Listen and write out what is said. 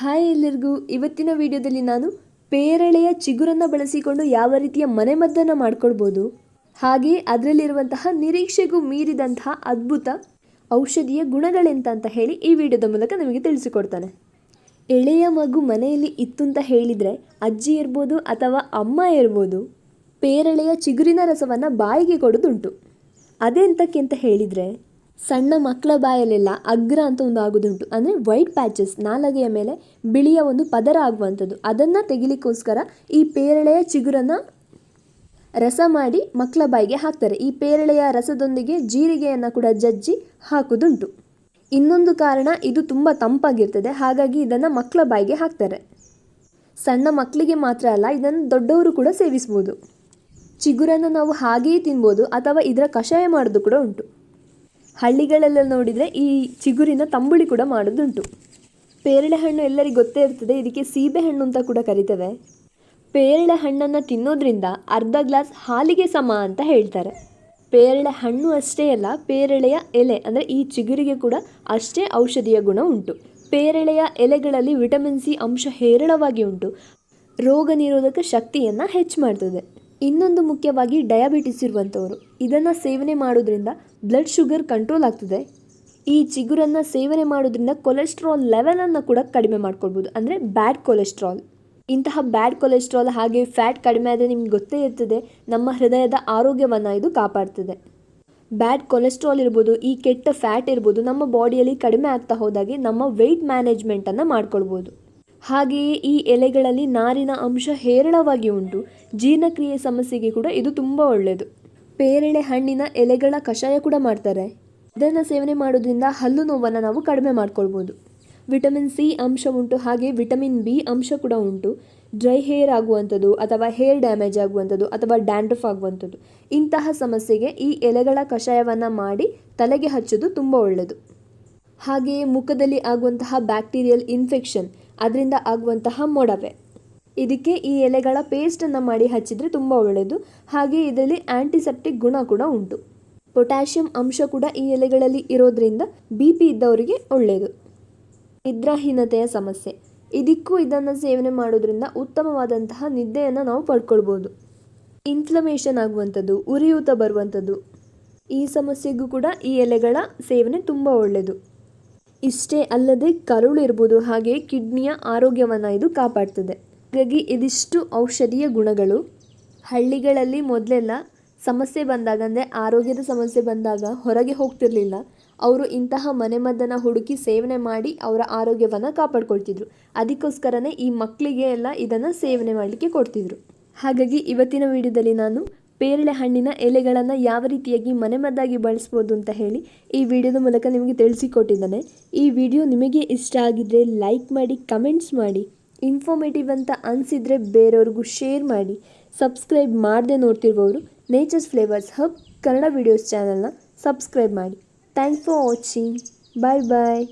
Hi ಎಲ್ಲರಿಗೂ. ಇವತ್ತಿನ ವಿಡಿಯೋದಲ್ಲಿ ನಾನು ಪೇರಳೆಯ ಚಿಗುರನ್ನು ಬಳಸಿಕೊಂಡು ಯಾವ ರೀತಿಯ ಮನೆಮದ್ದನ್ನು ಮಾಡ್ಕೊಳ್ಬೋದು. ಹಾಗೆ ಅದರಲ್ಲಿರುವಂತಹ ನಿರೀಕ್ಷೆಗೂ ಮೀರಿದಂತಹ ಅದ್ಭುತ ಔಷಧಿಯ ಗುಣಗಳೆಂತ ಅಂತ ಹೇಳಿ ಈ ವಿಡಿಯೋದ ಮೂಲಕ ನಿಮಗೆ ತಿಳಿಸಿಕೊಡ್ತಾನೆ. ಎಳೆಯ ಮಗು ಮನೆಯಲ್ಲಿ ಇತ್ತು ಅಂತ ಹೇಳಿದರೆ ಅಜ್ಜಿ ಇರ್ಬೋದು ಅಥವಾ ಅಮ್ಮ ಇರ್ಬೋದು ಪೇರಳೆಯ ಚಿಗುರಿನ ರಸವನ್ನು ಬಾಯಿಗೆ ಕೊಡೋದುಂಟು. ಅದೆಂತಕ್ಕೆ ಅಂತ ಹೇಳಿದರೆ ಸಣ್ಣ ಮಕ್ಕಳ ಬಾಯಲ್ಲೆಲ್ಲ ಅಗ್ರ ಅಂತ ಒಂದು ಆಗೋದುಂಟು. ಅಂದರೆ ವೈಟ್ ಪ್ಯಾಚಸ್ ನಾಲಗೆಯ ಮೇಲೆ ಬಿಳಿಯ ಒಂದು ಪದರ ಆಗುವಂಥದ್ದು. ಅದನ್ನು ತೆಗಿಲಿಕ್ಕೋಸ್ಕರ ಈ ಪೇರಳೆಯ ಚಿಗುರನ್ನು ರಸ ಮಾಡಿ ಮಕ್ಕಳ ಬಾಯಿಗೆ ಹಾಕ್ತಾರೆ. ಈ ಪೇರಳೆಯ ರಸದೊಂದಿಗೆ ಜೀರಿಗೆಯನ್ನು ಕೂಡ ಜಜ್ಜಿ ಹಾಕೋದುಂಟು. ಇನ್ನೊಂದು ಕಾರಣ ಇದು ತುಂಬ ತಂಪಾಗಿರ್ತದೆ. ಹಾಗಾಗಿ ಇದನ್ನು ಮಕ್ಕಳ ಬಾಯಿಗೆ ಹಾಕ್ತಾರೆ. ಸಣ್ಣ ಮಕ್ಕಳಿಗೆ ಮಾತ್ರ ಅಲ್ಲ, ಇದನ್ನು ದೊಡ್ಡವರು ಕೂಡ ಸೇವಿಸ್ಬೋದು. ಚಿಗುರನ್ನು ನಾವು ಹಾಗೆಯೇ ತಿನ್ಬೋದು ಅಥವಾ ಇದರ ಕಷಾಯ ಮಾಡೋದು ಕೂಡ ಉಂಟು. ಹಳ್ಳಿಗಳೆಲ್ಲ ನೋಡಿದರೆ ಈ ಚಿಗುರಿನ ತಂಬುಳಿ ಕೂಡ ಮಾಡೋದುಂಟು. ಪೇರಳೆ ಹಣ್ಣು ಎಲ್ಲರಿಗೂ ಗೊತ್ತೇ ಇರ್ತದೆ, ಇದಕ್ಕೆ ಸೀಬೆ ಹಣ್ಣು ಅಂತ ಕೂಡ ಕರಿತೇವೆ. ಪೇರಳೆ ಹಣ್ಣನ್ನು ತಿನ್ನೋದ್ರಿಂದ ಅರ್ಧ ಗ್ಲಾಸ್ ಹಾಲಿಗೆ ಸಮ ಅಂತ ಹೇಳ್ತಾರೆ. ಪೇರಳೆ ಹಣ್ಣು ಅಷ್ಟೇ ಅಲ್ಲ, ಪೇರಳೆಯ ಎಲೆ, ಅಂದರೆ ಈ ಚಿಗುರಿಗೆ ಕೂಡ ಅಷ್ಟೇ ಔಷಧಿಯ ಗುಣ ಉಂಟು. ಪೇರಳೆಯ ಎಲೆಗಳಲ್ಲಿ ವಿಟಮಿನ್ ಸಿ ಅಂಶ ಹೇರಳವಾಗಿ ಉಂಟು. ರೋಗ ನಿರೋಧಕ ಶಕ್ತಿಯನ್ನು ಹೆಚ್ಚು ಮಾಡ್ತದೆ. ಇನ್ನೊಂದು ಮುಖ್ಯವಾಗಿ ಡಯಾಬಿಟಿಸ್ ಇರುವಂಥವರು. ಇದನ್ನು ಸೇವನೆ ಮಾಡೋದ್ರಿಂದ ಬ್ಲಡ್ ಶುಗರ್ ಕಂಟ್ರೋಲ್ ಆಗ್ತದೆ. ಈ ಚಿಗುರನ್ನು ಸೇವನೆ ಮಾಡೋದ್ರಿಂದ ಕೊಲೆಸ್ಟ್ರಾಲ್ ಲೆವೆಲನ್ನು ಕೂಡ ಕಡಿಮೆ ಮಾಡ್ಕೊಳ್ಬೋದು. ಅಂದರೆ ಬ್ಯಾಡ್ ಕೊಲೆಸ್ಟ್ರಾಲ್. ಇಂತಹ ಬ್ಯಾಡ್ ಕೊಲೆಸ್ಟ್ರಾಲ್ ಹಾಗೆ ಫ್ಯಾಟ್ ಕಡಿಮೆ ಆದರೆ ನಿಮ್ಗೆ ಗೊತ್ತೇ ಇರ್ತದೆ, ನಮ್ಮ ಹೃದಯದ ಆರೋಗ್ಯವನ್ನು ಇದು ಕಾಪಾಡ್ತದೆ. ಬ್ಯಾಡ್ ಕೊಲೆಸ್ಟ್ರಾಲ್ ಇರ್ಬೋದು, ಈ ಕೆಟ್ಟ ಫ್ಯಾಟ್ ಇರ್ಬೋದು, ನಮ್ಮ ಬಾಡಿಯಲ್ಲಿ ಕಡಿಮೆ ಆಗ್ತಾ ಹೋದಾಗೆ ನಮ್ಮ ವೆಯ್ಟ್ ಮ್ಯಾನೇಜ್ಮೆಂಟನ್ನು ಮಾಡ್ಕೊಳ್ಬೋದು. ಹಾಗೆಯೇ ಈ ಎಲೆಗಳಲ್ಲಿ ನಾರಿನ ಅಂಶ ಹೇರಳವಾಗಿ ಉಂಟು. ಜೀರ್ಣಕ್ರಿಯೆ ಸಮಸ್ಯೆಗೆ ಕೂಡ ಇದು ತುಂಬ ಒಳ್ಳೆಯದು. ಪೇರಳೆ ಹಣ್ಣಿನ ಎಲೆಗಳ ಕಷಾಯ ಕೂಡ ಮಾಡ್ತಾರೆ. ಇದನ್ನು ಸೇವನೆ ಮಾಡೋದ್ರಿಂದ ಹಲ್ಲು ನೋವನ್ನು ನಾವು ಕಡಿಮೆ ಮಾಡ್ಕೊಳ್ಬೋದು. ವಿಟಮಿನ್ ಸಿ ಅಂಶ ಉಂಟು, ಹಾಗೆ ವಿಟಮಿನ್ ಬಿ ಅಂಶ ಕೂಡ ಉಂಟು. ಡ್ರೈ ಹೇರ್ ಆಗುವಂಥದ್ದು ಅಥವಾ ಹೇರ್ ಡ್ಯಾಮೇಜ್ ಆಗುವಂಥದ್ದು ಅಥವಾ ಡ್ಯಾಂಡ್ರಫ್ ಆಗುವಂಥದ್ದು, ಇಂತಹ ಸಮಸ್ಯೆಗೆ ಈ ಎಲೆಗಳ ಕಷಾಯವನ್ನು ಮಾಡಿ ತಲೆಗೆ ಹಚ್ಚೋದು ತುಂಬ ಒಳ್ಳೆಯದು. ಹಾಗೆಯೇ ಮುಖದಲ್ಲಿ ಆಗುವಂತಹ ಬ್ಯಾಕ್ಟೀರಿಯಲ್ ಇನ್ಫೆಕ್ಷನ್ ಅದರಿಂದ ಆಗುವಂತಹ ಮೊಡವೆ. ಇದಕ್ಕೆ ಈ ಎಲೆಗಳ ಪೇಸ್ಟನ್ನು ಮಾಡಿ ಹಚ್ಚಿದರೆ ತುಂಬ ಒಳ್ಳೆಯದು ಹಾಗೆ ಇದರಲ್ಲಿ ಆ್ಯಂಟಿಸೆಪ್ಟಿಕ್ ಗುಣ ಕೂಡ ಉಂಟು. ಪೊಟ್ಯಾಷಿಯಂ ಅಂಶ ಕೂಡ ಈ ಎಲೆಗಳಲ್ಲಿ ಇರೋದ್ರಿಂದ ಬಿ ಪಿ ಇದ್ದವರಿಗೆ ಒಳ್ಳೆಯದು ನಿದ್ರಾಹೀನತೆಯ ಸಮಸ್ಯೆ. ಇದಕ್ಕೂ ಇದನ್ನು ಸೇವನೆ ಮಾಡೋದ್ರಿಂದ ಉತ್ತಮವಾದಂತಹ ನಿದ್ದೆಯನ್ನು ನಾವು ಪಡ್ಕೊಳ್ಬೋದು. ಇನ್ಫ್ಲಮೇಷನ್ ಆಗುವಂಥದ್ದು, ಉರಿಯೂತ ಬರುವಂಥದ್ದು. ಈ ಸಮಸ್ಯೆಗೂ ಕೂಡ ಈ ಎಲೆಗಳ ಸೇವನೆ ತುಂಬ ಒಳ್ಳೆಯದು ಇಷ್ಟೇ ಅಲ್ಲದೆ ಕರುಳು ಇರ್ಬೋದು, ಹಾಗೆ ಕಿಡ್ನಿಯ ಆರೋಗ್ಯವನ್ನು ಇದು ಕಾಪಾಡ್ತದೆ. ಹಾಗಾಗಿ ಇದಿಷ್ಟು ಔಷಧೀಯ ಗುಣಗಳು? ಹಳ್ಳಿಗಳಲ್ಲಿ ಮೊದಲೆಲ್ಲ ಸಮಸ್ಯೆ ಬಂದಾಗ, ಅಂದರೆ ಆರೋಗ್ಯದ ಸಮಸ್ಯೆ ಬಂದಾಗ ಹೊರಗೆ ಹೋಗ್ತಿರಲಿಲ್ಲ. ಅವರು ಇಂತಹ ಮನೆಮದ್ದನ್ನು ಹುಡುಕಿ ಸೇವನೆ ಮಾಡಿ ಅವರ ಆರೋಗ್ಯವನ್ನು ಕಾಪಾಡ್ಕೊಳ್ತಿದ್ರು. ಅದಕ್ಕೋಸ್ಕರನೇ ಈ ಮಕ್ಕಳಿಗೆ ಎಲ್ಲ ಇದನ್ನು ಸೇವನೆ ಮಾಡಲಿಕ್ಕೆ ಕೊಡ್ತಿದ್ರು. ಹಾಗಾಗಿ ಇವತ್ತಿನ ವಿಡಿಯೋದಲ್ಲಿ ನಾನು ಪೇರಳೆ ಹಣ್ಣಿನ ಎಲೆಗಳನ್ನು ಯಾವ ರೀತಿಯಾಗಿ ಮನೆಮದ್ದಾಗಿ ಬಳಸ್ಬೋದು ಅಂತ ಹೇಳಿ ಈ ವಿಡಿಯೋದ ಮೂಲಕ ನಿಮಗೆ ತಿಳಿಸಿಕೊಟ್ಟಿದ್ದಾನೆ. ಈ ವಿಡಿಯೋ ನಿಮಗೆ ಇಷ್ಟ ಆಗಿದ್ದರೆ ಲೈಕ್ ಮಾಡಿ, ಕಮೆಂಟ್ಸ್ ಮಾಡಿ. ಇನ್ಫಾರ್ಮೇಟಿವ್ ಅಂತ ಅನಿಸಿದರೆ ಬೇರೆಯವ್ರಿಗೂ ಶೇರ್ ಮಾಡಿ. ಸಬ್ಸ್ಕ್ರೈಬ್ ಮಾಡದೆ ನೋಡ್ತಿರುವವರು nature's flavours hub Kannada videos ಚಾನಲ್ನ ಸಬ್ಸ್ಕ್ರೈಬ್ ಮಾಡಿ. Thanks for watching. Bye bye.